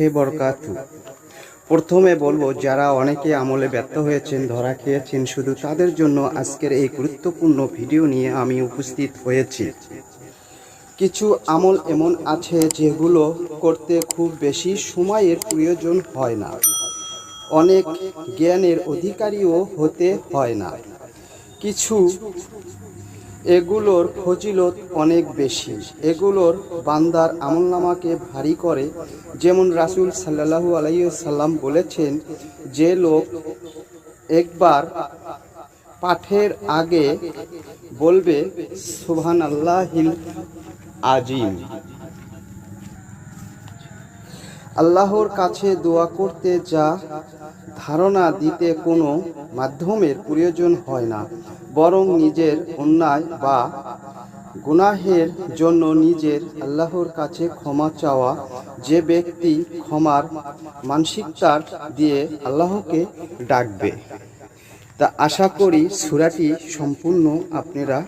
হে বরকাতু। প্রথমে বলব, যারা অনেকে আমলে ব্যর্থ হয়েছেন, ধরা খেয়েছেন, শুধু তাদের জন্য আজকের এই গুরুত্বপূর্ণ ভিডিও নিয়ে আমি উপস্থিত হয়েছি। কিছু আমল এমন আছে যেগুলো করতে খুব বেশি সময়ের প্রয়োজন হয় না। অনেক জ্ঞানের অধিকারীও হতে হয় না। কিছু এগুলোর ফজিলত অনেক বেশি। এগুলোর বান্দার আমলনামাকে ভারী করে, যেমন রাসূল সাল্লাল্লাহু আলাইহি সাল্লাম বলেছেন যে লোক একবার পাঠের আগে বলবে সুবহান আল্লাহিল আজিম। আল্লাহর কাছে দোয়া করতে যা ধারণা দিতে কোনো মাধ্যমের প্রয়োজন হয় না। বরং নিজের অন্যায় বা গুনাহের জন্য নিজের আল্লাহর কাছে ক্ষমা চাওয়া যে ব্যক্তি ক্ষমার মানসিকতার দিয়ে আল্লাহকে ডাকবে। তা আশা করি সুরাটি সম্পূর্ণ আপনারা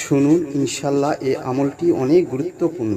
শুনুন। ইনশাল্লাহ এই আমলটি অনেক গুরুত্বপূর্ণ।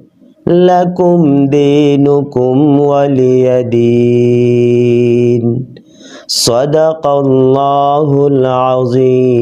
لكم دينكم ولي دين. صدق الله العظيم.